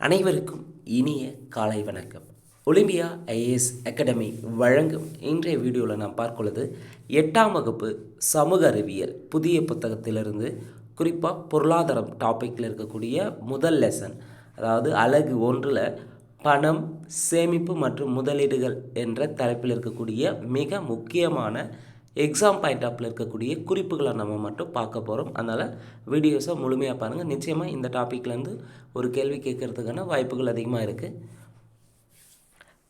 அனைவருக்கும் இனிய காலை வணக்கம். ஒலிம்பியா ஐஏஎஸ் அகாடமி வழங்கும் இன்றைய வீடியோவில் நாம் பார்க்குள்ளது எட்டாம் வகுப்பு சமூக அறிவியல். புதிய புத்தகத்திலிருந்து குறிப்பாக பொருளாதாரம் டாப்பிக்கில் இருக்கக்கூடிய முதல் லெசன் அதாவது அலகு ஒன்றில் பணம் சேமிப்பு மற்றும் முதலீடுகள் என்ற தலைப்பில் இருக்கக்கூடிய மிக முக்கியமான எக்ஸாம் பாயிண்ட் ஆப்பில் இருக்கக்கூடிய குறிப்புகளை நம்ம மட்டும் பார்க்க போகிறோம் அதனால் வீடியோஸை முழுமையாக பாருங்கள் நிச்சயமாக இந்த டாப்பிக்லேருந்து ஒரு கேள்வி கேட்கறதுக்கான வாய்ப்புகள் அதிகமாக இருக்குது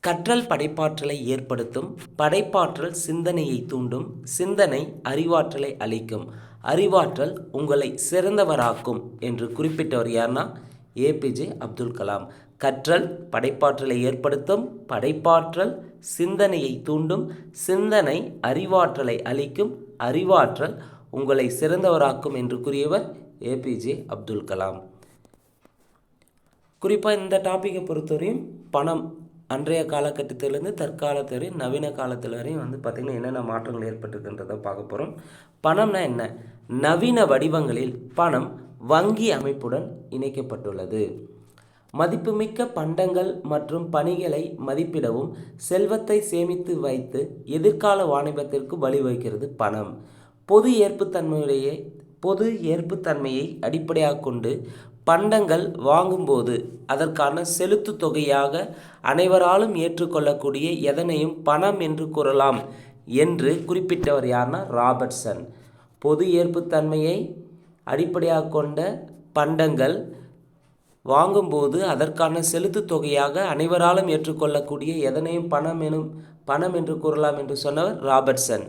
கற்றல் படைப்பாற்றலை ஏற்படுத்தும் படைப்பாற்றல் சிந்தனையை தூண்டும் சிந்தனை அறிவாற்றலை அளிக்கும் அறிவாற்றல் உங்களை சிறந்தவராக்கும் என்று குறிப்பிட்டவர் யார்னா ஏபிஜே அப்துல் கலாம். கற்றல் படைப்பாற்றலை ஏற்படுத்தும் படைப்பாற்றல் சிந்தனையை தூண்டும் சிந்தனை அறிவாற்றலை அளிக்கும் அறிவாற்றல் உங்களை சிறந்தவராக்கும் என்று கூறியவர் ஏபிஜே அப்துல் கலாம். குறிப்பாக இந்த டாப்பிக்கை பொறுத்தவரையும் பணம் அன்றைய காலகட்டத்திலேருந்து தற்காலத்து வரையும் நவீன காலத்தில் வரையும் வந்து பார்த்திங்கன்னா என்னென்ன மாற்றங்கள் ஏற்பட்டிருக்குன்றதை பார்க்க போகிறோம் பணம்னா என்ன? நவீன வடிவங்களில் பணம் வங்கி அமைப்புடன் இணைக்கப்பட்டுள்ளது. மதிப்புமிக்க பண்டங்கள் மற்றும் பணிகளை மதிப்பிடவும் செல்வத்தை சேமித்து வைத்து எதிர்கால வாணிபத்திற்கு வழிவகுக்கிறது பணம். பொது ஏற்புத்தன்மையுடைய பொது ஏற்புத்தன்மையை அடிப்படையாக கொண்டு பண்டங்கள் வாங்கும்போது அதற்கான செலுத்து தொகையாக அனைவராலும் ஏற்றுக்கொள்ளக்கூடிய எதனையும் பணம் என்று கூறலாம் என்று குறிப்பிட்டவர் யார்னா ராபர்ட்சன். பொது ஏற்புத்தன்மையை அடிப்படையாக கொண்ட பண்டங்கள் வாங்கும்போது அதற்கான செலுத்து தொகையாக அனைவராலும் ஏற்றுக்கொள்ளக்கூடிய எதனையும் பணம் எனும் பணம் என்று கூறலாம் என்று சொன்னவர் ராபர்ட்சன்.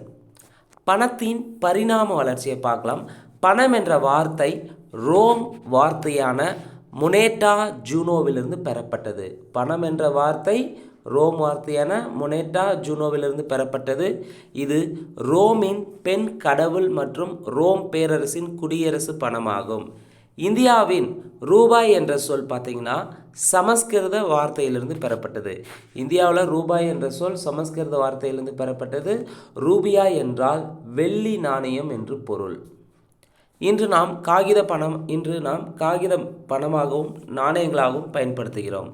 பணத்தின் பரிணாம வளர்ச்சியை பார்க்கலாம். பணம் என்ற வார்த்தை ரோம் வார்த்தையான முனேட்டா ஜூனோவிலிருந்து பெறப்பட்டது. பணம் என்ற வார்த்தை ரோம் வார்த்தையான முனேட்டா ஜூனோவிலிருந்து பெறப்பட்டது. இது ரோமின் பெண் கடவுள் மற்றும் ரோம் பேரரசின் குடியரசு பணமாகும். இந்தியாவின் ரூபாய் என்ற சொல் பார்த்தீங்கன்னா சமஸ்கிருத வார்த்தையிலிருந்து பெறப்பட்டது. இந்தியாவில் ரூபாய் என்ற சொல் சமஸ்கிருத வார்த்தையிலிருந்து பெறப்பட்டது. ரூபியா என்றால் வெள்ளி நாணயம் என்று பொருள். இன்று நாம் காகித பணம் இன்று நாம் காகித பணமாகவும் நாணயங்களாகவும் பயன்படுத்துகிறோம்.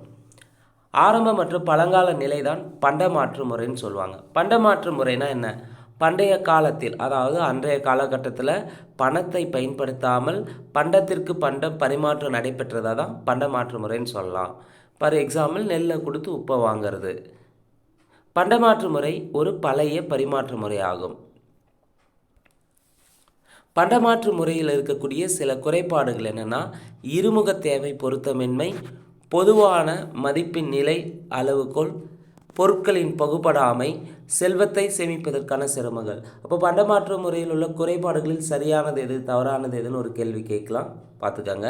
ஆரம்ப மற்றும் பழங்கால நிலைதான் பண்டமாற்று முறைன்னு சொல்லுவாங்க. பண்டமாற்று முறைனா என்ன? பண்டைய காலத்தில் அதாவது அன்றைய காலகட்டத்தில் பணத்தை பயன்படுத்தாமல் பண்டத்திற்கு பண்டம் பரிமாற்றம் நடைபெற்றதாக தான் பண்டமாற்று முறைன்னு சொல்லலாம். ஃபார் எக்ஸாம்பிள் நெல்லை கொடுத்து உப்பை வாங்கிறது. பண்டமாற்று முறை ஒரு பழைய பரிமாற்று முறை ஆகும். பண்டமாற்று முறையில் இருக்கக்கூடிய சில குறைபாடுகள் என்னென்னா இருமுக தேவை பொருத்தமின்மை பொதுவான மதிப்பின் நிலை அளவுகோல் பொருட்களின் பகுப்படாமை செல்வத்தை சேமிப்பதற்கான சிரமங்கள். அப்போ பண்டமாற்று முறையில் உள்ள குறைபாடுகளில் சரியானது எது தவறானது எதுன்னு ஒரு கேள்வி கேட்கலாம். பார்த்துக்கோங்க.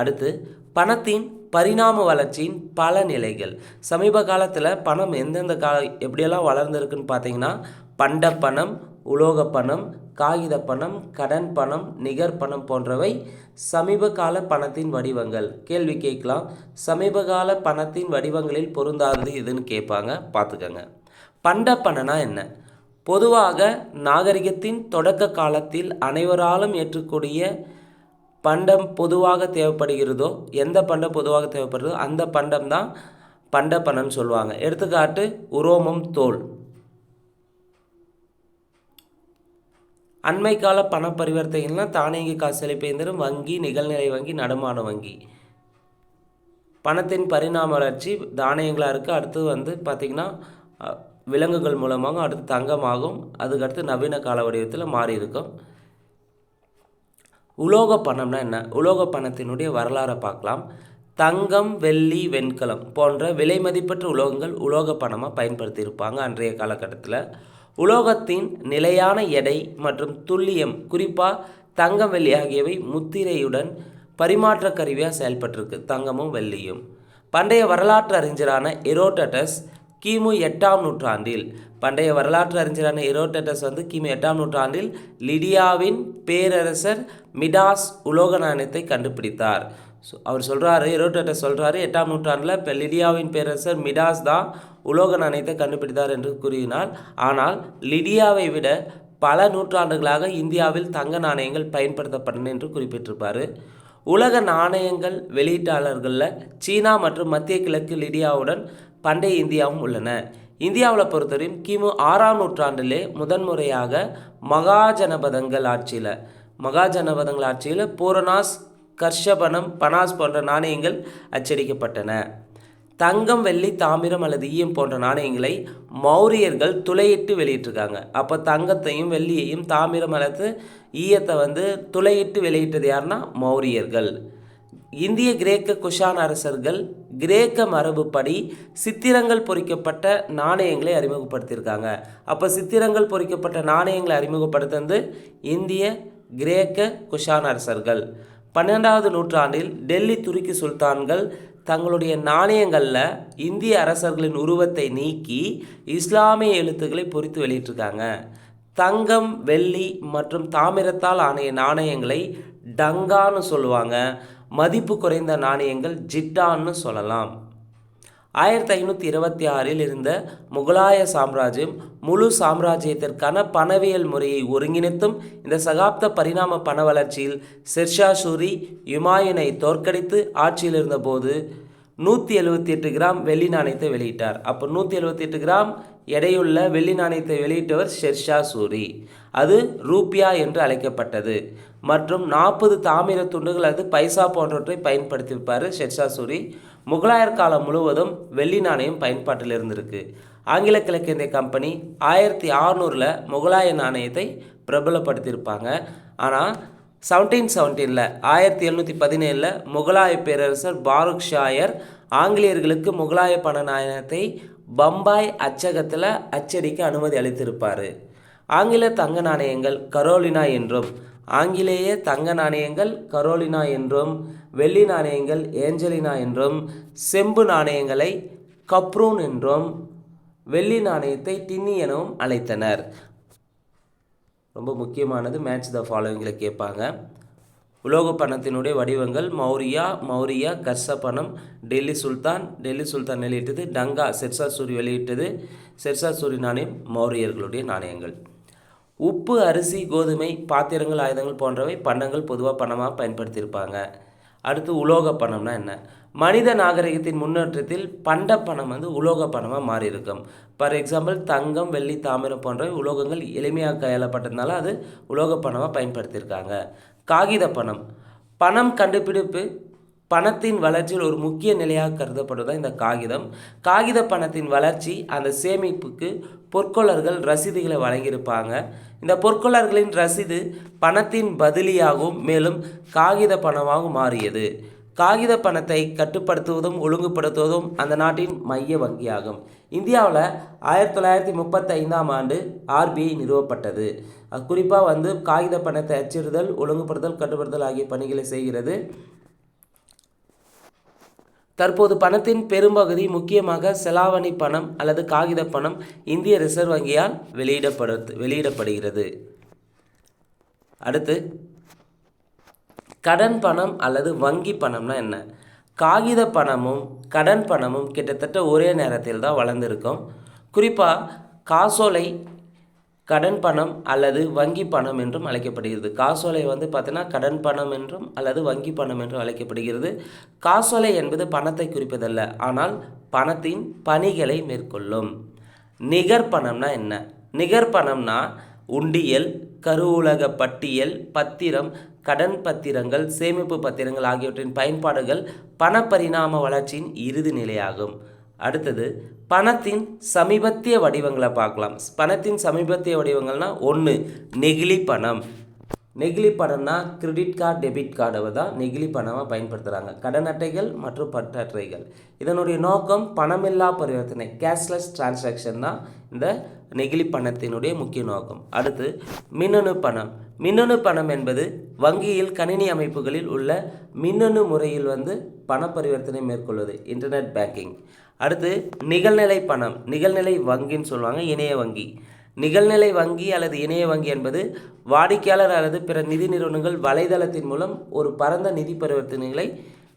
அடுத்து பணத்தின் பரிணாம வளர்ச்சியின் பல நிலைகள். சமீப காலத்தில் பணம் எந்தெந்த கால எப்படியெல்லாம் வளர்ந்துருக்குன்னு பார்த்தீங்கன்னா பண்ட பணம் உலோக பணம் காகித பணம் கடன் பணம் நிகர் பணம் போன்றவை சமீபகால பணத்தின் வடிவங்கள். கேள்வி கேட்கலாம். சமீபகால பணத்தின் வடிவங்களில் பொருந்தாதது எதுன்னு கேட்பாங்க. பார்த்துக்கோங்க. பண்ட பணனா என்ன? பொதுவாக நாகரிகத்தின் தொடக்க காலத்தில் அனைவராலும் ஏற்றக்கூடிய பண்டம் பொதுவாக தேவைப்படுகிறதோ எந்த பண்டம் பொதுவாக தேவைப்படுறதோ அந்த பண்டம் தான் பண்ட பணம்னு சொல்லுவாங்க. எடுத்துக்காட்டு உரோமம் தோல். அண்மை கால பண பரிவர்த்தனைகள்லாம் தானியங்கி காசு செழிப்பு இயந்திரம் வங்கி நிகழ்நிலை வங்கி நடமாட வங்கி. பணத்தின் பரிணாம வளர்ச்சி தானியங்களாக இருக்குது அடுத்து வந்து பார்த்திங்கன்னா விலங்குகள் மூலமாக அடுத்து தங்கமாகும். அதுக்கடுத்து நவீன கால வடிவத்தில் மாறி இருக்கும் உலோக பணம்னா என்ன? உலோக பணத்தினுடைய வரலாறை பார்க்கலாம். தங்கம் வெள்ளி வெண்கலம் போன்ற விலை மதிப்பற்ற உலோகங்கள் உலோக பணமாக பயன்படுத்தியிருப்பாங்க அன்றைய காலகட்டத்தில். உலோகத்தின் நிலையான எடை மற்றும் துல்லியம் குறிப்பாக தங்கம் வெள்ளி ஆகியவை முத்திரையுடன் பரிமாற்ற கருவியாக செயல்பட்டிருக்கு. தங்கமும் வெள்ளியும். பண்டைய வரலாற்று அறிஞரான எரோட்டட்டஸ் கிமு எட்டாம் நூற்றாண்டில் பண்டைய வரலாற்று அறிஞரான எரோட்டட்டஸ் வந்து கிமு எட்டாம் நூற்றாண்டில் லிடியாவின் பேரரசர் மிடாஸ் உலோக நாணயத்தை கண்டுபிடித்தார். ஸோ அவர் சொல்கிறாரு எரோட்டட்டஸ் சொல்கிறாரு எட்டாம் நூற்றாண்டில் இப்போ லிடியாவின் பேரரசர் மிடாஸ் தான் உலோக நாணயத்தை கண்டுபிடித்தார் என்று கூறினார் ஆனால் லிடியாவை விட பல நூற்றாண்டுகளாக இந்தியாவில் தங்க நாணயங்கள் பயன்படுத்தப்பட்டன என்று குறிப்பிட்டிருப்பார். உலக நாணயங்கள் வெளியீட்டாளர்களில் சீனா மற்றும் மத்திய கிழக்கு லிடியாவுடன் பண்டைய இந்தியாவும் உள்ளன. இந்தியாவில் பொறுத்தவரையும் கிமு ஆறாம் நூற்றாண்டிலே முதன்முறையாக மகாஜனபதங்கள் ஆட்சியில் மகாஜனபதங்கள் ஆட்சியில் பூரணாஸ் கர்ஷபனம் பனாஸ் போன்ற நாணயங்கள் அச்சடிக்கப்பட்டன. தங்கம் வெள்ளி தாமிரம் அல்லது ஈயம் போன்ற நாணயங்களை மௌரியர்கள் துளையிட்டு வெளியிட்டிருக்காங்க. அப்போ தங்கத்தையும் வெள்ளியையும் தாமிரம் அல்லது ஈயத்தை வந்து துளையிட்டு வெளியிட்டது யாருன்னா? மௌரியர்கள். இந்திய கிரேக்க குஷான் அரசர்கள் கிரேக்க மரபுப்படி சித்திரங்கள் பொறிக்கப்பட்ட நாணயங்களை அறிமுகப்படுத்தியிருக்காங்க. அப்போ சித்திரங்கள் பொறிக்கப்பட்ட நாணயங்களை அறிமுகப்படுத்துவது இந்திய கிரேக்க குஷான் அரசர்கள். பன்னெண்டாவது நூற்றாண்டில் டெல்லி துருக்கி சுல்தான்கள் தங்களுடைய நாணயங்களில் இந்திய அரசர்களின் உருவத்தை நீக்கி இஸ்லாமிய எழுத்துக்களை பொறித்து வெளியிட்டிருக்காங்க. தங்கம் வெள்ளி மற்றும் தாமிரத்தால் ஆணைய நாணயங்களை டங்கான்னு சொல்லுவாங்க. மதிப்பு குறைந்த நாணயங்கள் ஜிட்டான்னு சொல்லலாம். ஆயிரத்தி ஐநூற்றி இருபத்தி ஆறில் இருந்த முகலாய சாம்ராஜ்யம் முழு சாம்ராஜ்யத்திற்கான பணவியல் முறையை ஒருங்கிணைத்தும் இந்த சகாப்த பரிணாம பண வளர்ச்சியில் ஷெர்ஷா சூரி யுமாயினை தோற்கடித்து ஆட்சியில் இருந்தபோது நூற்றி எழுபத்தி எட்டு கிராம் வெள்ளி நாணயத்தை வெளியிட்டார். அப்போ நூற்றி எழுபத்தி எட்டு கிராம் எடையுள்ள வெள்ளி நாணயத்தை வெளியிட்டவர் ஷெர்ஷா சூரி அது ரூபியா என்று அழைக்கப்பட்டது. மற்றும் நாற்பது தாமிர துண்டுகள் அது பைசா போன்றவற்றை பயன்படுத்தியிருப்பார் ஷெர்ஷா சூரி முகலாயர் காலம் முழுவதும் வெள்ளி நாணயம் பயன்பாட்டில் இருந்திருக்கு. ஆங்கில கிழக்கிந்திய கம்பெனி ஆயிரத்தி அறநூறில் முகலாய நாணயத்தை பிரபலப்படுத்தியிருப்பாங்க. ஆனால் செவன்டீன் செவன்டீனில் ஆயிரத்தி எழுநூற்றி பதினேழில் முகலாய பேரரசர் பாருக் ஷாயர் ஆங்கிலேயர்களுக்கு முகலாய பண நாணயத்தை பம்பாய் அச்சகத்தில் அச்சடிக்க அனுமதி அளித்திருப்பார். ஆங்கில தங்க நாணயங்கள் கரோலினா என்றும் ஆங்கிலேய தங்க நாணயங்கள் கரோலினா என்றும் வெள்ளி நாணயங்கள் ஏஞ்சலினா என்றும் செம்பு நாணயங்களை கப்ரூன் என்றும் வெள்ளி நாணயத்தை டின்னி எனவும் அழைத்தனர். ரொம்ப முக்கியமானது மேட்ச் த ஃபாலோவிங்கில் கேட்பாங்க. உலோக பணத்தினுடைய வடிவங்கள் மௌரியா மௌரியா கர்ச பணம் டெல்லி சுல்தான் டெல்லி சுல்தான் வெளியிட்டது டங்கா செர்சா சூரி வெளியிட்டது செர்சா சூரி நாணயம் மௌரியர்களுடைய நாணயங்கள். உப்பு அரிசி கோதுமை பாத்திரங்கள் ஆயுதங்கள் போன்றவை பண்டங்கள் பொதுவாக பணமாக பயன்படுத்தியிருப்பாங்க. அடுத்து உலோக பணம்னா என்ன? மனித நாகரிகத்தின் முன்னேற்றத்தில் பண்ட பணம் வந்து உலோக பணமாக மாறி இருக்கும் ஃபார் எக்ஸாம்பிள் தங்கம் வெள்ளி தாமிரம் போன்ற உலோகங்கள் எளிமையாக கையாளப்பட்டதுனால அது உலோக பணமாக பயன்படுத்தியிருக்காங்க. காகித பணம். பணம் கண்டுபிடிப்பு பணத்தின் வளர்ச்சியில் ஒரு முக்கிய நிலையாக கருதப்படுவதா இந்த காகிதம். காகித பணத்தின் வளர்ச்சி அந்த சேமிப்புக்கு பொற்கொள்ளர்கள் ரசீதுகளை வழங்கியிருப்பாங்க. இந்த பொற்கொள்ளர்களின் ரசீது பணத்தின் பதிலியாகவும் மேலும் காகித பணமாகவும் மாறியது. காகித பணத்தை கட்டுப்படுத்துவதும் ஒழுங்குபடுத்துவதும் அந்த நாட்டின் மைய வங்கியாகும். இந்தியாவில் ஆயிரத்தி தொள்ளாயிரத்தி முப்பத்தைந்தாம் ஆண்டு ஆர்பிஐ நிறுவப்பட்டது. குறிப்பாக வந்து காகித பணத்தை அச்சிடுதல் ஒழுங்குபடுத்தல் கட்டுப்படுத்தல் ஆகிய பணிகளை செய்கிறது. தற்போது பணத்தின் பெரும்பகுதி முக்கியமாக செலாவணி பணம் அல்லது காகித பணம் இந்திய ரிசர்வ் வங்கியால் வெளியிடப்படு வெளியிடப்படுகிறது. அடுத்து கடன் பணம் அல்லது வங்கி பணம்னா என்ன? காகித பணமும் கடன் பணமும் கிட்டத்தட்ட ஒரே நேரத்தில் தான் வளர்ந்துருக்கும். குறிப்பாக காசோலை கடன் பணம் அல்லது வங்கி பணம் என்றும் அழைக்கப்படுகிறது. காசோலை வந்து பார்த்தீங்கன்னா கடன் பணம் என்றும் அல்லது வங்கி பணம் என்றும் அழைக்கப்படுகிறது. காசோலை என்பது பணத்தை குறிப்பதல்ல ஆனால் பணத்தின் பணிகளை மேற்கொள்ளும். நிகர் பணம்னா என்ன? நிகர் பணம்னா உண்டியல் கருவூலக பட்டியல் பத்திரம் கடன் பத்திரங்கள் சேமிப்பு பத்திரங்கள் ஆகியவற்றின் பயன்பாடுகள் பணப்பரிணாம வளர்ச்சியின் இறுதி நிலையாகும். அடுத்தது பணத்தின் சமீபத்திய வடிவங்களை பார்க்கலாம். பணத்தின் சமீபத்திய வடிவங்கள்னா ஒன்று நெகிழி பணம். நெகிழி பணம்னா கிரெடிட் கார்டு டெபிட் கார்டை தான் நெகிழி பணமாக பயன்படுத்துகிறாங்க கடன் அட்டைகள் மற்றும் பற்று அட்டைகள். இதனுடைய நோக்கம் பணமில்லா பரிவர்த்தனை கேஷ்லெஸ் டிரான்சாக்ஷன் தான் இந்த நெகிழி பணத்தினுடைய முக்கிய நோக்கம். அடுத்து மின்னணு பணம். மின்னணு பணம் என்பது வங்கியில் கணினி அமைப்புகளில் உள்ள மின்னணு முறையில் வந்து பண பரிவர்த்தனை மேற்கொள்வது இன்டர்நெட் பேங்கிங் அடுத்து நிகழ்நிலை பணம். நிகழ்நிலை வங்கின்னு சொல்லுவாங்க இணைய வங்கி. நிகழ்நிலை வங்கி அல்லது இணைய வங்கி என்பது வாடிக்கையாளர் அல்லது பிற நிதி நிறுவனங்கள் வலைதளத்தின் மூலம் ஒரு பரந்த நிதி பரிவர்த்தனைகளை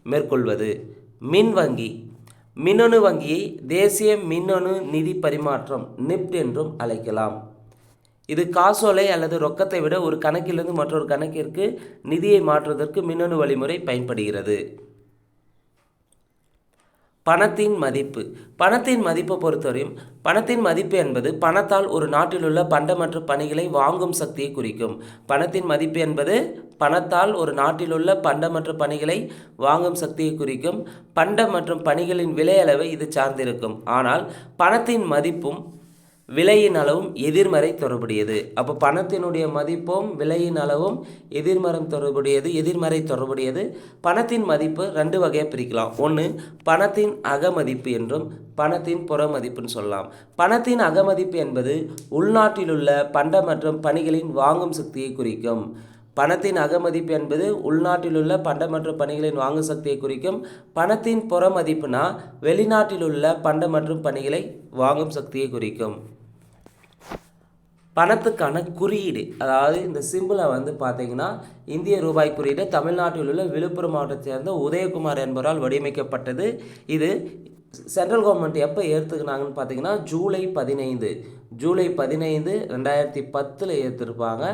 மேற்கொள்வது. மின் வங்கி. மின்னணு வங்கியை தேசிய மின்னணு நிதி பரிமாற்றம் நிப்ட் என்றும் அழைக்கலாம். இது காசோலை அல்லது ரொக்கத்தை விட ஒரு கணக்கிலிருந்து மற்றொரு கணக்கிற்கு நிதியை மாற்றுவதற்கு மின்னணு வழிமுறை பயன்படுகிறது. பணத்தின் மதிப்பு. பணத்தின் மதிப்பை பொறுத்தவரையும் பணத்தின் மதிப்பு என்பது பணத்தால் ஒரு நாட்டிலுள்ள பண்டமற்ற பணிகளை வாங்கும் சக்தியை குறிக்கும். பணத்தின் மதிப்பு என்பது பணத்தால் ஒரு நாட்டிலுள்ள பண்டமற்ற பணிகளை வாங்கும் சக்தியை குறிக்கும். பண்டம் மற்றும் பணிகளின் விலை அளவை இது சார்ந்திருக்கும். ஆனால் பணத்தின் மதிப்பும் விலையின் அளவும் எதிர்மறை தொடர்புடையது. அப்போ பணத்தினுடைய மதிப்பும் விலையின் அளவும் எதிர்மரம் தொடர்புடையது எதிர்மறை தொடர்புடையது. பணத்தின் மதிப்பு ரெண்டு வகையாக பிரிக்கலாம். ஒன்று பணத்தின் அகமதிப்பு என்றும் பணத்தின் புறமதிப்புன்னு சொல்லலாம். பணத்தின் அகமதிப்பு என்பது உள்நாட்டிலுள்ள பண்ட மற்றும் பணிகளின் வாங்கும் சக்தியை குறிக்கும். பணத்தின் அகமதிப்பு என்பது உள்நாட்டிலுள்ள பண்ட மற்றும் பணிகளின் வாங்கும் சக்தியை குறிக்கும். பணத்தின் புறமதிப்புனா வெளிநாட்டிலுள்ள பண்ட மற்றும் பணிகளை வாங்கும் சக்தியை குறிக்கும். பணத்துக்கான குறியீடு. அதாவது இந்த சிம்பிளை வந்து பார்த்தீங்கன்னா இந்திய ரூபாய் குறியீடு தமிழ்நாட்டில் உள்ள விழுப்புரம் மாவட்டத்தை சேர்ந்த உதயகுமார் என்பவரால் வடிவமைக்கப்பட்டது. இது சென்ட்ரல் கவர்மெண்ட் எப்போ ஏற்றுக்கினாங்கன்னு பார்த்தீங்கன்னா ஜூலை பதினைந்து. ஜூலை பதினைந்து ரெண்டாயிரத்தி பத்தில் ஏற்றிருப்பாங்க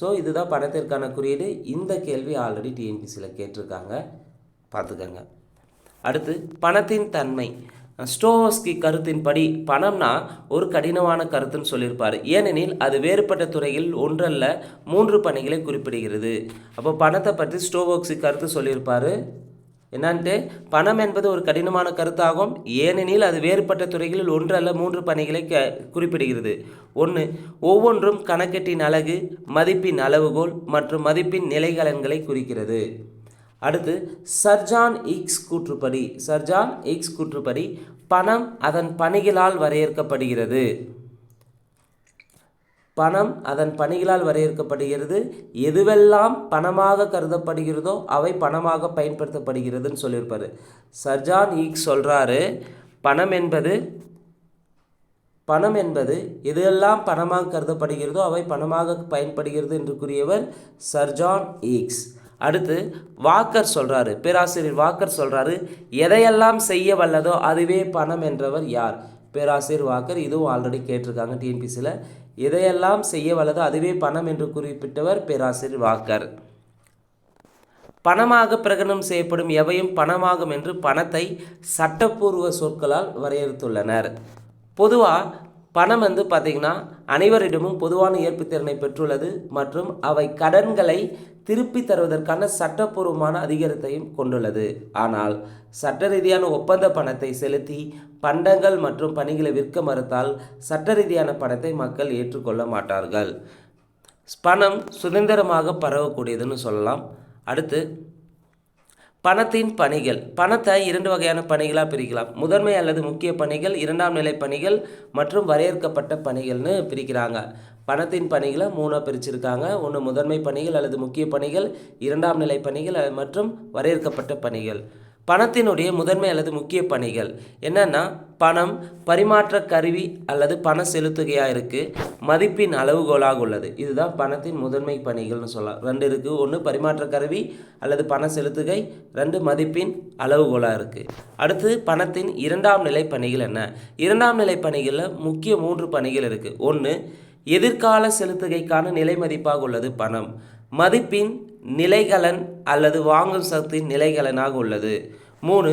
ஸோ இதுதான் பணத்திற்கான குறியீடு. இந்த கேள்வி ஆல்ரெடி டிஎன்பிசியில் கேட்டிருக்காங்க. பார்த்துக்கங்க. அடுத்து பணத்தின் தன்மை. ஸ்டோவஸ்கி கருத்தின்படி பணம்னா ஒரு கடினமான கருத்துன்னு சொல்லியிருப்பார். ஏனெனில் அது வேறுபட்ட துறையில் ஒன்றல்ல மூன்று பணிகளை குறிப்பிடுகிறது. அப்போ பணத்தை பற்றி ஸ்டோவோக்ஸி கருத்து சொல்லியிருப்பார். என்னான்ட்டு? பணம் என்பது ஒரு கடினமான கருத்தாகும். ஏனெனில் அது வேறுபட்ட துறைகளில் ஒன்றல்ல மூன்று பணிகளை க குறிப்பிடுகிறது. ஒன்று ஒவ்வொன்றும் கணக்கெட்டின் அழகு மதிப்பின் அளவுகோல் மற்றும் மதிப்பின் நிலைகலன்களை குறிக்கிறது. அடுத்து சர்ஜான் ஈக்ஸ் கூற்றுப்படி சர்ஜான் ஈக்ஸ் கூற்றுப்படி பணம் அதன் பணிகளால் வரையறுக்கப்படுகிறது. பணம் அதன் பணிகளால் வரையறுக்கப்படுகிறது. எதுவெல்லாம் பணமாக கருதப்படுகிறதோ அவை பணமாக பயன்படுத்தப்படுகிறதுன்னு சொல்லியிருப்பாரு. சர்ஜான் ஈக் சொல்கிறாரு பணம் என்பது பணம் என்பது எதுவெல்லாம் பணமாக கருதப்படுகிறதோ அவை பணமாக பயன்படுகிறது என்று கூறியவர் சர்ஜான் ஈக்ஸ். அடுத்து வாக்கர் சொல்கிறாரு பேராசிரியர் வாக்கர் சொல்கிறாரு எதையெல்லாம் செய்ய வல்லதோ அதுவே பணம் என்றவர் யார்? பேராசிரியர் வாக்கர் இதுவும் ஆல்ரெடி கேட்டிருக்காங்க டிஎன்பிசியில் எதையெல்லாம் செய்ய வல்லதோ அதுவே பணம் என்று குறிப்பிட்டவர் பேராசிரியர் வாக்கர். பணமாக பிரகடனம் செய்யப்படும் எவையும் பணமாகும் என்று பணத்தை சட்டப்பூர்வ சொற்களால் வரையறுத்துள்ளனர். பொதுவாக பணம் வந்து பார்த்திங்கன்னா அனைவரிடமும் பொதுவான ஏற்புத்திறனை பெற்றுள்ளது மற்றும் அவை கடன்களை திருப்பி தருவதற்கான சட்டப்பூர்வமான அதிகாரத்தையும் கொண்டுள்ளது. ஆனால் சட்ட ரீதியான ஒப்பந்த பணத்தை செலுத்தி பண்டங்கள் மற்றும் பணிகளை விற்க மறுத்தால் சட்ட ரீதியான பணத்தை மக்கள் ஏற்றுக்கொள்ள மாட்டார்கள். பணம் சுதந்திரமாக பரவக்கூடியதுன்னு சொல்லலாம். அடுத்து பணத்தின் பணிகள் பணத்தை இரண்டு வகையான பணிகளாக பிரிக்கலாம். முதன்மை அல்லது முக்கிய பணிகள் இரண்டாம் நிலை பணிகள் மற்றும் வரையறுக்கப்பட்ட பணிகள்னு பிரிக்கிறாங்க. பணத்தின் பணிகளை மூணாக பிரிச்சிருக்காங்க. ஒன்று முதன்மை பணிகள் அல்லது முக்கிய பணிகள் இரண்டாம் நிலை பணிகள் மற்றும் வரையறுக்கப்பட்ட பணிகள். பணத்தினுடைய முதன்மை அல்லது முக்கிய பணிகள். என்னென்னா பணம் பரிமாற்ற கருவி அல்லது பண செலுத்துகையாக இருக்குது மதிப்பின் அளவுகோலாக உள்ளது. இதுதான் பணத்தின் முதன்மை பணிகள்னு சொல்லலாம். ரெண்டு இருக்குது ஒன்று பரிமாற்ற கருவி அல்லது பண செலுத்துகை. ரெண்டு மதிப்பின் அளவுகோலாக இருக்குது அடுத்து பணத்தின் இரண்டாம் நிலை பணிகள் என்ன? இரண்டாம் நிலை பணிகளில் முக்கிய மூன்று பணிகள் இருக்குது ஒன்று எதிர்கால செலுத்துகைக்கான நிலை மதிப்பாக உள்ளது பணம். மதிப்பின் நிலைகலன் அல்லது வாங்கும் சக்தியின் நிலைகலனாக உள்ளது. மூணு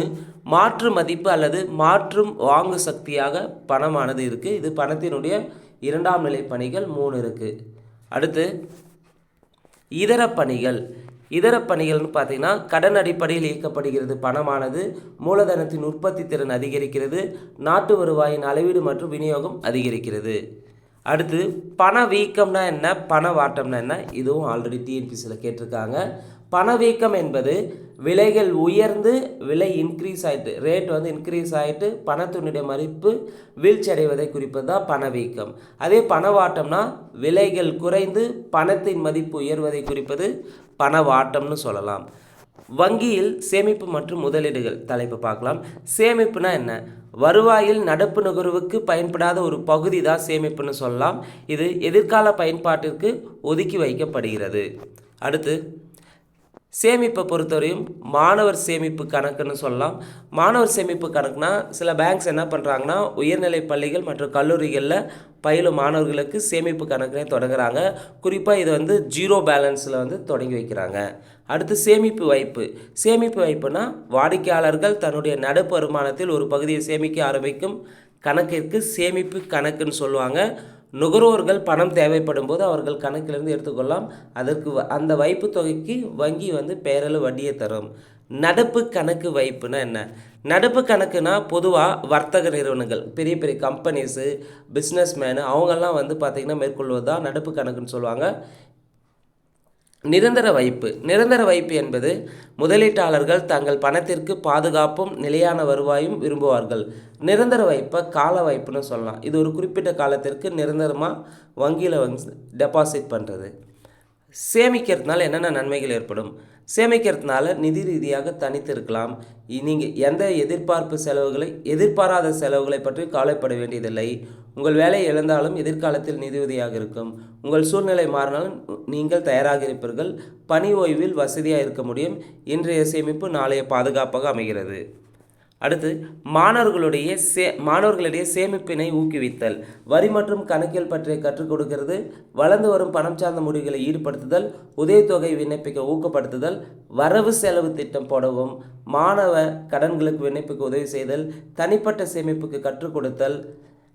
மாற்று மதிப்பு அல்லது மாற்றும் வாங்கு சக்தியாக பணமானது இருக்குது இது பணத்தினுடைய இரண்டாம் நிலை பணிகள் மூணு இருக்குது அடுத்து இதர பணிகள். இதர பணிகள்னு பார்த்திங்கன்னா கடன் அடிப்படையில் இயக்கப்படுகிறது பணமானது மூலதனத்தின் உற்பத்தி திறன் அதிகரிக்கிறது நாட்டு வருவாயின் அளவீடு மற்றும் விநியோகம் அதிகரிக்கிறது. அடுத்து பணவீக்கம்னா என்ன? பணவாட்டம்னா என்ன? இதுவும் ஆல்ரெடி டிஎன்பிசியில் கேட்டிருக்காங்க. பணவீக்கம் என்பது விலைகள் உயர்ந்து விலை இன்க்ரீஸ் ஆகிட்டு ரேட் வந்து இன்க்ரீஸ் ஆகிட்டு பணத்தினுடைய மதிப்பு வீழ்ச்சி அடைவதை குறிப்பது தான் பணவீக்கம் அதே பணவாட்டம்னா விலைகள் குறைந்து பணத்தின் மதிப்பு உயர்வதை குறிப்பது பணவாட்டம்னு சொல்லலாம். வங்கியில் சேமிப்பு மற்றும் முதலீடுகள் தலைப்பு பார்க்கலாம். சேமிப்புனா என்ன? வருவாயில் நடப்பு நுகர்வுக்கு பயன்படாத ஒரு பகுதி தான் சேமிப்புன்னு சொல்லலாம். இது எதிர்கால பயன்பாட்டிற்கு ஒதுக்கி வைக்கப்படுகிறது. அடுத்து சேமிப்பை பொறுத்தவரையும் மாணவர் சேமிப்பு கணக்குன்னு சொல்லலாம். மாணவர் சேமிப்பு கணக்குனா சில பேங்க்ஸ் என்ன பண்ணுறாங்கன்னா உயர்நிலை பள்ளிகள் மற்றும் கல்லூரிகளில் பயிலும் மாணவர்களுக்கு சேமிப்பு கணக்குனே தொடங்குறாங்க. குறிப்பாக இதை வந்து ஜீரோ பேலன்ஸில் வந்து தொடங்கி வைக்கிறாங்க. அடுத்து சேமிப்பு வைப்பு. சேமிப்பு வைப்புனா வாடிக்கையாளர்கள் தன்னுடைய நடப்பு வருமானத்தில் ஒரு பகுதியை சேமிக்க ஆரம்பிக்கும் கணக்கிற்கு சேமிப்பு கணக்குன்னு சொல்லுவாங்க. நுகர்வோர்கள் பணம் தேவைப்படும் போது அவர்கள் கணக்கிலிருந்து எடுத்துக்கொள்ளலாம். அதற்கு வ- அந்த வைப்பு தொகைக்கு வங்கி வந்து பேரளவு வட்டியை தரும். நடப்பு கணக்கு வைப்புனா என்ன? நடப்பு கணக்குனா பொதுவாக வர்த்தக நிறுவனங்கள் பெரிய பெரிய கம்பெனிஸு பிஸ்னஸ்மேனு அவங்கெல்லாம் வந்து பார்த்திங்கன்னா மேற்கொள்வது தான் நடப்பு கணக்குன்னு சொல்லுவாங்க. நிரந்தர வைப்பு. நிரந்தர வைப்பு என்பது முதலீட்டாளர்கள் தங்கள் பணத்திற்கு பாதுகாப்பும் நிலையான வருவாயும் விரும்புவார்கள். நிரந்தர வைப்பை கால வைப்புன்னு சொல்லலாம். இது ஒரு குறிப்பிட்ட காலத்திற்கு நிரந்தரமாக வங்கியில் வந்து டெபாசிட் பண்ணுறது சேமிக்கிறதுனால என்னென்ன நன்மைகள் ஏற்படும்? சேமிக்கிறதுனால நிதி ரீதியாக தனித்து இருக்கலாம் நீங்கள் எந்த எதிர்பார்ப்பு செலவுகளை எதிர்பாராத செலவுகளை பற்றி கவலைப்பட வேண்டியதில்லை. உங்கள் வேலை இழந்தாலும் எதிர்காலத்தில் நிதியுதவியாக இருக்கும். உங்கள் சூழ்நிலை மாறினாலும் நீங்கள் தயாராக இருப்பீர்கள். பணி ஓய்வில் வசதியாக இருக்க முடியும். இன்றைய சேமிப்பு நாளைய பாதுகாப்பாக அமைகிறது. அடுத்து மாணவர்களுடைய சே மாணவர்களுடைய சேமிப்பினை ஊக்குவித்தல். வரி மற்றும் கணக்கியல் பற்றிய கற்றுக் கொடுக்கிறது வளர்ந்து வரும் பணம் சார்ந்த முடிவுகளை ஈடுபடுத்துதல் உதவித்தொகை விண்ணப்பிக்க ஊக்கப்படுத்துதல் வரவு செலவு திட்டம் போடவும் மாணவ கடன்களுக்கு விண்ணப்பிக்க உதவி செய்தல் தனிப்பட்ட சேமிப்புக்கு கற்றுக் கொடுத்தல்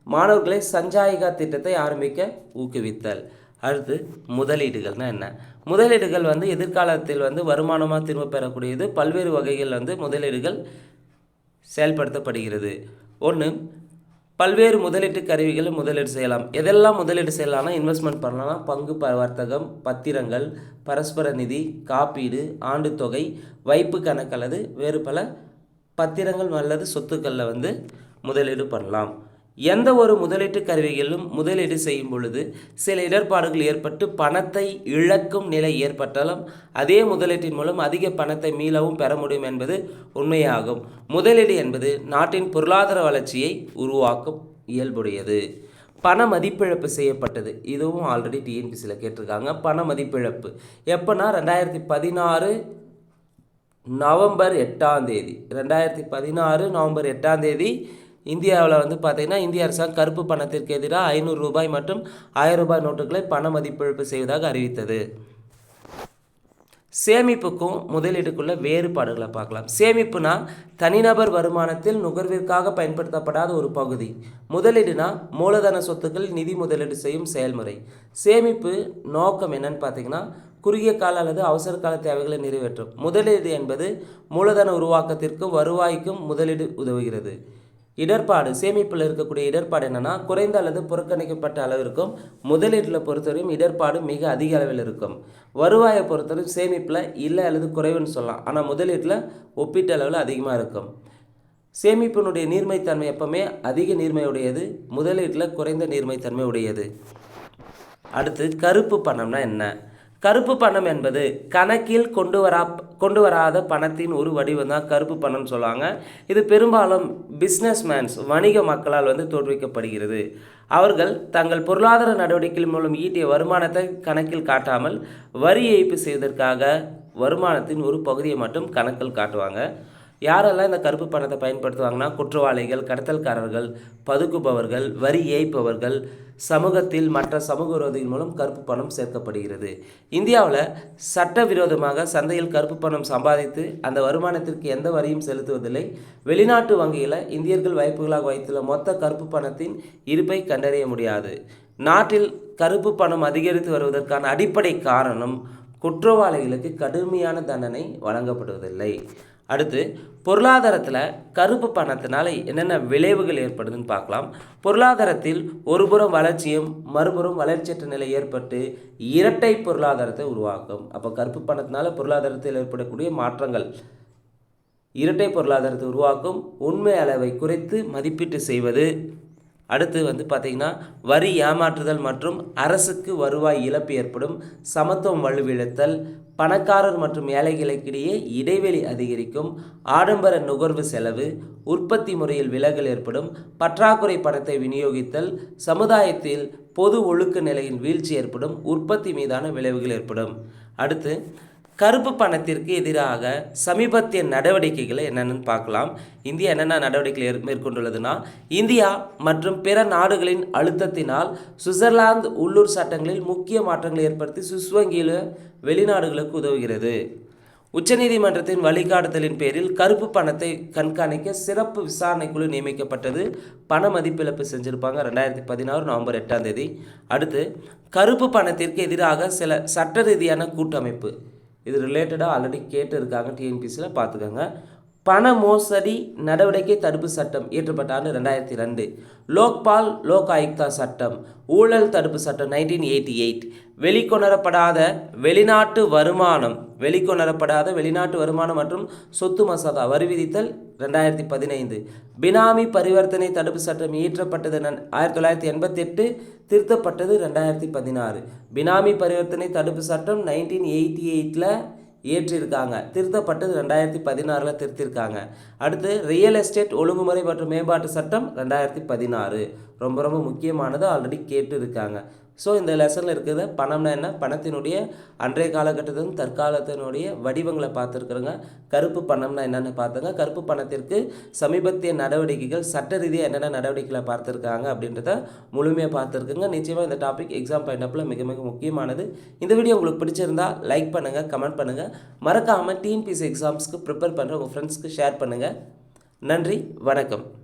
மாணவர்களை சஞ்சாயிகா திட்டத்தை ஆரம்பிக்க ஊக்குவித்தல். அடுத்து முதலீடுகள்னால் என்ன? முதலீடுகள் வந்து எதிர்காலத்தில் வந்து வருமானமாக திரும்ப பெறக்கூடியது பல்வேறு வகைகள் வந்து முதலீடுகள் செயல்படுத்தப்படுகிறது. ஒன்று பல்வேறு முதலீட்டு கருவிகளை முதலீடு செய்யலாம். எதெல்லாம் முதலீடு செய்யலாம்னா இன்வெஸ்ட்மெண்ட் பண்ணலாம்னா பங்கு ப வர்த்தகம் பத்திரங்கள் பரஸ்பர நிதி காப்பீடு ஆண்டு தொகை வைப்பு கணக்கு அல்லது வேறு பல பத்திரங்கள் அல்லது சொத்துக்களில் வந்து முதலீடு பண்ணலாம். எந்த ஒரு முதலீட்டு கருவிகளிலும் முதலீடு செய்யும் பொழுது சில இடர்பாடுகள் ஏற்பட்டு பணத்தை இழக்கும் நிலை ஏற்பட்டாலும் அதே முதலீட்டின் மூலம் அதிக பணத்தை மீளவும் பெற முடியும் என்பது உண்மையாகும். முதலீடு என்பது நாட்டின் பொருளாதார வளர்ச்சியை உருவாக்கும் இயல்புடையது. பண மதிப்பிழப்பு செய்யப்பட்டது. இதுவும் ஆல்ரெடி டிஎன்பிசியில் கேட்டிருக்காங்க. பண மதிப்பிழப்பு. எப்போனா ரெண்டாயிரத்தி பதினாறு நவம்பர் எட்டாம் தேதி. ரெண்டாயிரத்தி பதினாறு நவம்பர் எட்டாம் தேதி இந்தியாவில் வந்து பார்த்திங்கன்னா இந்திய அரசாங்கம் கருப்பு பணத்திற்கு எதிராக ஐநூறு ரூபாய் மற்றும் ஆயிரம் ரூபாய் நோட்டுகளை பண மதிப்பிழப்பு செய்வதாக அறிவித்தது. சேமிப்புக்கும் முதலீடுக்குள்ள வேறுபாடுகளை பார்க்கலாம். சேமிப்புனா தனிநபர் வருமானத்தில் நுகர்விற்காக பயன்படுத்தப்படாத ஒரு பகுதி. முதலீடுனா மூலதன சொத்துக்கள் நிதி முதலீடு செய்யும் செயல்முறை. சேமிப்பு நோக்கம் என்னன்னு பார்த்தீங்கன்னா குறுகிய கால அல்லது அவசர கால தேவைகளை நிறைவேற்றும். முதலீடு என்பது மூலதன உருவாக்கத்திற்கும் வருவாய்க்கும் முதலீடு உதவுகிறது. இடர்பாடு சேமிப்பில் இருக்கக்கூடிய இடர்பாடு என்னென்னா குறைந்த அல்லது புறக்கணிக்கப்பட்ட அளவிற்கும் முதலீட்டில் பொறுத்தவரையும் இடர்பாடு மிக அதிக அளவில் இருக்கும். வருவாயை பொறுத்தவரையும் சேமிப்பில் இல்லை அல்லது குறைவுன்னு சொல்லலாம். ஆனால் முதலீட்டில் ஒப்பீட்டு அளவில் அதிகமாக இருக்கும். சேமிப்பினுடைய நீர்மைத்தன்மை எப்பவுமே அதிக நீர்மையுடையது முதலீட்டில் குறைந்த நீர்மைத்தன்மை உடையது. அடுத்து கருப்பு பணம்னா என்ன? கருப்பு பணம் என்பது கணக்கில் கொண்டு வரா கொண்டு வராத பணத்தின் ஒரு வடிவம் தான் கருப்பு பணம்னு சொல்லுவாங்க. இது பெரும்பாலும் பிஸ்னஸ்மேன்ஸ் வணிக மக்களால் வந்து தோற்றுவிக்கப்படுகிறது. அவர்கள் தங்கள் பொருளாதார நடவடிக்கைகள் மூலம் ஈட்டிய வருமானத்தை கணக்கில் காட்டாமல் வரி ஏய்ப்பு செய்வதற்காக வருமானத்தின் ஒரு பகுதியை மட்டும் கணக்கில் காட்டுவாங்க. யாரெல்லாம் இந்த கருப்பு பணத்தை பயன்படுத்துவாங்கன்னா குற்றவாளிகள் கடத்தல்காரர்கள் பதுக்குபவர்கள் வரி ஏய்ப்பவர்கள் சமூகத்தில் மற்ற சமூக விரோதிகள் மூலம் கருப்பு பணம் சேர்க்கப்படுகிறது. இந்தியாவில் சட்டவிரோதமாக சந்தையில் கருப்பு பணம் சம்பாதித்து அந்த வருமானத்திற்கு எந்த வரியும் செலுத்துவதில்லை. வெளிநாட்டு வங்கியில் இந்தியர்கள் வாய்ப்புகளாக வைத்துள்ள மொத்த கருப்பு பணத்தின் இருப்பை கண்டறிய முடியாது. நாட்டில் கருப்பு பணம் அதிகரித்து வருவதற்கான அடிப்படை காரணம் குற்றவாளிகளுக்கு கடுமையான தண்டனை வழங்கப்படுவதில்லை. அடுத்து பொருளாதாரத்தில் கருப்பு பணத்தினால என்னென்ன விளைவுகள் ஏற்படுதுன்னு பார்க்கலாம். பொருளாதாரத்தில் ஒருபுறம் வளர்ச்சியும் மறுபுறம் வளர்ச்சியற்ற நிலை ஏற்பட்டு இரட்டை பொருளாதாரத்தை உருவாக்கும். அப்போ கருப்பு பணத்தினால பொருளாதாரத்தில் ஏற்படக்கூடிய மாற்றங்கள் இரட்டை பொருளாதாரத்தை உருவாக்கும். உண்மை அளவை குறைத்து மதிப்பீட்டு செய்வது. அடுத்து வந்து பார்த்திங்கன்னா வரி ஏமாற்றுதல் மற்றும் அரசுக்கு வருவாய் இழப்பு ஏற்படும் சமத்துவம் வலுவிழத்தல் பணக்காரர் மற்றும் ஏழைகளுக்கிடையே இடைவெளி அதிகரிக்கும் ஆடம்பர நுகர்வு செலவு உற்பத்தி முறையில் விலகல் ஏற்படும் பற்றாக்குறை பணத்தை விநியோகித்தல் சமுதாயத்தில் பொது ஒழுக்க நிலையின் வீழ்ச்சி ஏற்படும் உற்பத்தி மீதான விளைவுகள் ஏற்படும். அடுத்து கருப்பு பணத்திற்கு எதிராக சமீபத்திய நடவடிக்கைகளை என்னென்னு பார்க்கலாம். இந்தியா என்னென்ன நடவடிக்கைகள் ஏற்- மேற்கொண்டுள்ளதுன்னா இந்தியா மற்றும் பிற நாடுகளின் அழுத்தத்தினால் சுவிட்சர்லாந்து உள்ளூர் சட்டங்களில் முக்கிய மாற்றங்களை ஏற்படுத்தி சுவிஸ் வங்கியில் வெளிநாடுகளுக்கு உதவுகிறது. உச்சநீதிமன்றத்தின் வழிகாட்டுதலின் பேரில் கருப்பு பணத்தை கண்காணிக்க சிறப்பு விசாரணை குழு நியமிக்கப்பட்டது. பண மதிப்பிழப்பு செஞ்சுருப்பாங்க. ரெண்டாயிரத்தி பதினாறு நவம்பர் எட்டாம் தேதி. அடுத்து கருப்பு பணத்திற்கு எதிராக சில சட்ட ரீதியான கூட்டமைப்பு. இது ரிலேட்டடாக ஆல்ரெடி கேட்டு இருக்காங்க டிஎன்பிசியில் பார்த்துக்கோங்க. பண மோசடி நடவடிக்கை தடுப்பு சட்டம் இயற்றப்பட்ட ஆண்டு ரெண்டாயிரத்தி ரெண்டு. லோக்பால் லோக் ஆயுக்தா சட்டம் ஊழல் தடுப்பு சட்டம் நைன்டீன் எயிட்டி எயிட் வெளிக்கொணரப்படாத வெளிநாட்டு வருமானம் வெளிக்கொணரப்படாத வெளிநாட்டு வருமானம் மற்றும் சொத்து மசோதா வரி விதித்தல் ரெண்டாயிரத்தி பதினைந்து. பினாமி பரிவர்த்தனை தடுப்பு சட்டம் இயற்றப்பட்டது ஆயிரத்தி தொள்ளாயிரத்தி எண்பத்தெட்டு திருத்தப்பட்டது ரெண்டாயிரத்தி பதினாறு. பினாமி பரிவர்த்தனை தடுப்பு சட்டம் நைன்டீன் எயிட்டி எயிட்டில் இயற்றியிருக்காங்க திருத்தப்பட்டது ரெண்டாயிரத்தி பதினாறில் திருத்திருக்காங்க. அடுத்து ரியல் எஸ்டேட் ஒழுங்குமுறை மற்றும் மேம்பாட்டு சட்டம் ரெண்டாயிரத்தி பதினாறு. ரொம்ப ரொம்ப முக்கியமானது ஆல்ரெடி கேட்டு இருக்காங்க ஸோ இந்த லெசனில் இருக்கிறத பணம்னா என்ன? பணத்தினுடைய அன்றைய காலகட்டத்திலும் தற்காலத்தினுடைய வடிவங்களை பார்த்துருக்குறோங்க. கருப்பு பணம்னா என்னென்னு பார்த்துங்க. கருப்பு பணத்திற்கு சமீபத்திய நடவடிக்கைகள் சட்ட ரீதியாக என்னென்ன நடவடிக்கைகளை பார்த்துருக்காங்க அப்படின்றத முழுமையாக பார்த்துருக்குங்க. நிச்சயமாக இந்த டாபிக் எக்ஸாம் பாயிண்ட் மிக மிக முக்கியமானது. இந்த வீடியோ உங்களுக்கு பிடிச்சிருந்தா லைக் பண்ணுங்கள் கமெண்ட் பண்ணுங்கள் மறக்காமல் டிஎன்பிசி எக்ஸாம்ஸ்க்கு ப்ரிப்பேர் பண்ணுற உங்கள் ஃப்ரெண்ட்ஸ்க்கு ஷேர் பண்ணுங்கள் நன்றி வணக்கம்.